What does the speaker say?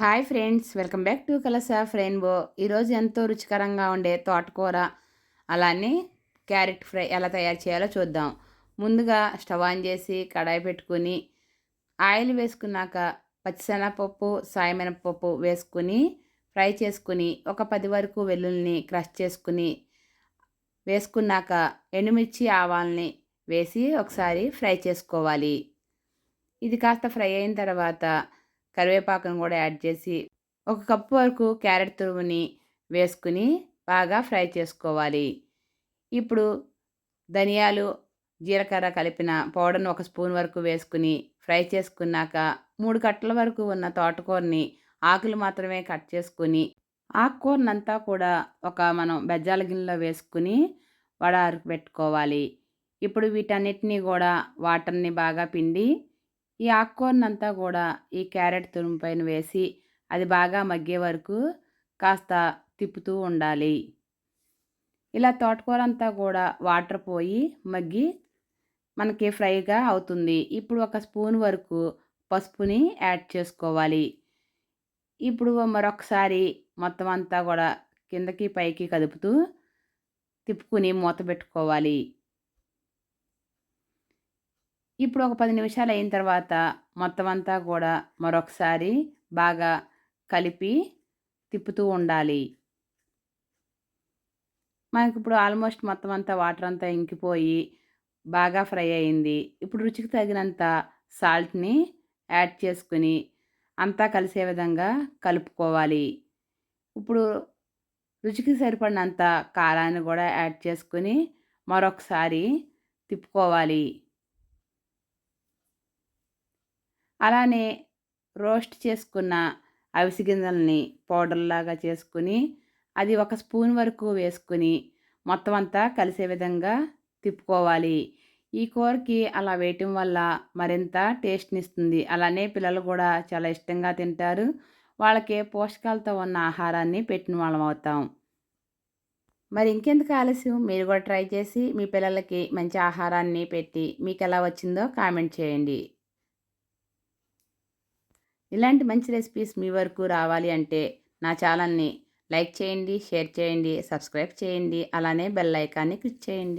Hi friends welcome back to Kalasa rainbow. ఈరోజు ఎంతో రుచికరంగా ఉండే తోటకూర అలానే క్యారెట్ ఫ్రై ఎలా తయారు చేయాలో చూద్దాం. ముందుగా స్టవ్ ఆన్ చేసి కడాయి పెట్టుకుని ఆయిల్ వేసుకున్నాక పచ్చిశనగపప్పు సాయమినపప్పు వేసుకుని ఫ్రై చేసుకుని ఒక పది వరకు వెల్లుల్ని క్రష్ చేసుకుని వేసుకున్నాక ఎండుమిర్చి ఆవాల్ని వేసి ఒకసారి ఫ్రై చేసుకోవాలి. ఇది కాస్త ఫ్రై అయిన తర్వాత కరివేపాకును కూడా యాడ్ చేసి ఒక కప్పు వరకు క్యారెట్ తురుముని వేసుకుని బాగా ఫ్రై చేసుకోవాలి. ఇప్పుడు ధనియాలు జీలకర్ర కలిపిన పౌడర్ను ఒక స్పూన్ వరకు వేసుకుని ఫ్రై చేసుకున్నాక మూడు కట్టల వరకు ఉన్న తోటకూరని ఆకులు మాత్రమే కట్ చేసుకుని ఆకుకూరనంతా కూడా ఒక మనం బెజ్జాల గిన్నెలో వేసుకుని వడారు పెట్టుకోవాలి. ఇప్పుడు వీటన్నిటినీ కూడా వాటర్ని బాగా పిండి ఈ ఆకుకూరనంతా కూడా ఈ క్యారెట్ తురుము పైన వేసి అది బాగా మగ్గే వరకు కాస్త తిప్పుతూ ఉండాలి. ఇలా తోటకూర అంతా కూడా వాటర్ పోయి మగ్గి మనకి ఫ్రైగా అవుతుంది. ఇప్పుడు ఒక స్పూన్ వరకు పసుపుని యాడ్ చేసుకోవాలి. ఇప్పుడు మరొకసారి మొత్తం అంతా కూడా కిందకి పైకి కదుపుతూ తిప్పుకుని మూత పెట్టుకోవాలి. ఇప్పుడు ఒక పది నిమిషాలు అయిన తర్వాత మొత్తం అంతా కూడా మరొకసారి బాగా కలిపి తిప్పుతూ ఉండాలి. మనకి ఇప్పుడు ఆల్మోస్ట్ మొత్తం అంతా వాటర్ అంతా ఇంకిపోయి బాగా ఫ్రై అయింది. ఇప్పుడు రుచికి తగినంత సాల్ట్ని యాడ్ చేసుకుని అంతా కలిసే విధంగా కలుపుకోవాలి. ఇప్పుడు రుచికి సరిపడినంత కారాన్ని కూడా యాడ్ చేసుకుని మరొకసారి తిప్పుకోవాలి. అలానే రోస్ట్ చేసుకున్న అవిసి గింజల్ని పౌడర్లాగా చేసుకుని అది ఒక స్పూన్ వరకు వేసుకుని మొత్తం అంతా కలిసే విధంగా తిప్పుకోవాలి. ఈ కూరకి అలా వేయటం వల్ల మరింత టేస్ట్ని ఇస్తుంది అలానే పిల్లలు కూడా చాలా ఇష్టంగా తింటారు. వాళ్ళకి పోషకాలతో ఉన్న ఆహారాన్ని పెట్టిన వాళ్ళం అవుతాం. మరి ఇంకెందుకు ఆలస్యం? మీరు కూడా ట్రై చేసి మీ పిల్లలకి మంచి ఆహారాన్ని పెట్టి మీకు ఎలా వచ్చిందో కామెంట్ చేయండి. ఇలాంటి మంచి రెసిపీస్ మీ వరకు రావాలి అంటే నా ఛానల్ని లైక్ చేయండి షేర్ చేయండి సబ్స్క్రైబ్ చేయండి అలానే బెల్ ఐకాన్ని క్లిక్ చేయండి.